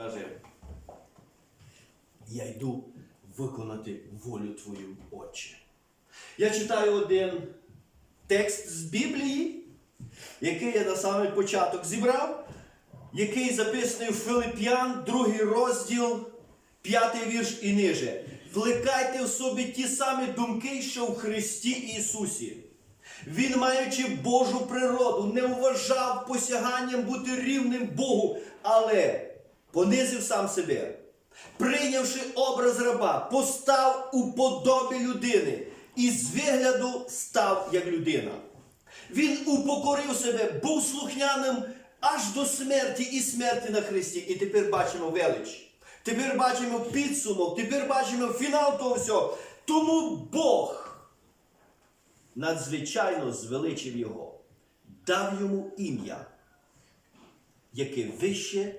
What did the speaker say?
каже, я йду виконати волю Твою, Отче. Я читаю один текст з Біблії, який я на самий початок зібрав, який записаний в Филип'ян, другий розділ, п'ятий вірш і ниже. Влекайте в собі ті самі думки, що в Христі Ісусі. Він, маючи Божу природу, не вважав посяганням бути рівним Богу, але понизив сам себе, прийнявши образ раба, постав у подобі людини і з вигляду став як людина. Він упокорив себе, був слухняним аж до смерті і смерті на Христі. І тепер бачимо велич. Тепер бачимо підсумок, тепер бачимо фінал того всього. Тому Бог надзвичайно звеличив його, дав йому ім'я, яке вище